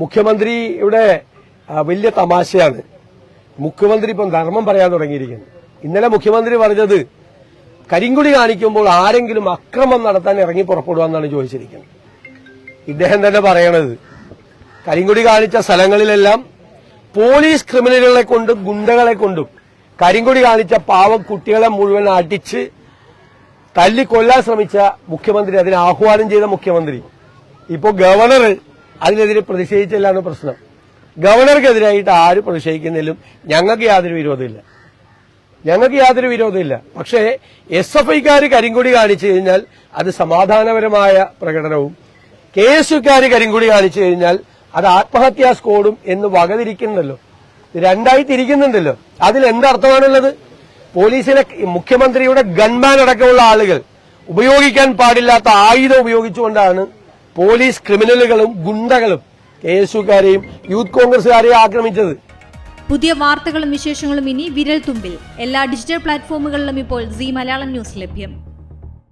മുഖ്യമന്ത്രിയുടെ വലിയ തമാശയാണ്. മുഖ്യമന്ത്രി ഇപ്പം ധർമ്മം പറയാൻ തുടങ്ങിയിരിക്കുന്നു. ഇന്നലെ മുഖ്യമന്ത്രി പറഞ്ഞത് കരിങ്കുടി കാണിക്കുമ്പോൾ ആരെങ്കിലും അക്രമം നടത്താൻ ഇറങ്ങി പുറപ്പെടുവാന്നാണ് ചോദിച്ചിരിക്കുന്നത്. ഇദ്ദേഹം തന്നെ പറയണത് കരിങ്കുടി കാണിച്ച സ്ഥലങ്ങളിലെല്ലാം പോലീസ് ക്രിമിനലുകളെ കൊണ്ടും ഗുണ്ടകളെ കൊണ്ടും കരിങ്കുടി കാണിച്ച പാവം കുട്ടികളെ മുഴുവൻ അടിച്ച് തല്ലിക്കൊല്ലാൻ ശ്രമിച്ച മുഖ്യമന്ത്രി അതിന് ആഹ്വാനം ചെയ്ത മുഖ്യമന്ത്രി. ഇപ്പോൾ ഗവർണർ അതിനെതിരെ പ്രതിഷേധിച്ചല്ലാണ് പ്രശ്നം. ഗവർണർക്കെതിരായിട്ട് ആര് പ്രതിഷേധിക്കുന്നതിലും ഞങ്ങൾക്ക് യാതൊരു വിരോധമില്ല. ഞങ്ങൾക്ക് യാതൊരു വിരോധമില്ല. പക്ഷേ എസ് എഫ് ഐക്കാർ കരിങ്കൊടി കാണിച്ചു കഴിഞ്ഞാൽ അത് സമാധാനപരമായ പ്രകടനവും കെ എസ് യുക്കാർ കരിങ്കൊടി കാണിച്ചു കഴിഞ്ഞാൽ അത് ആത്മഹത്യാ സ്കോഡും എന്ന് വകതിരിക്കുന്നുണ്ടല്ലോ. രണ്ടായി തിരിക്കുന്നുണ്ടല്ലോ അതിൽ എന്തർത്ഥമാണുള്ളത്? പോലീസിലെ മുഖ്യമന്ത്രിയുടെ ഗൺമാൻ അടക്കമുള്ള ആളുകൾ ഉപയോഗിക്കാൻ പാടില്ലാത്ത ആയുധം ഉപയോഗിച്ചുകൊണ്ടാണ് പോലീസ് ക്രിമിനലുകളും ഗുണ്ടകളും കെ യൂത്ത് കോൺഗ്രസുകാരെയും ആക്രമിച്ചത്. പുതിയ വാർത്തകളും വിശേഷങ്ങളും ഇനി വിരൽ തുമ്പിൽ എല്ലാ ഡിജിറ്റൽ പ്ലാറ്റ്ഫോമുകളിലും ഇപ്പോൾ സി മലയാളം ന്യൂസ് ലഭ്യം.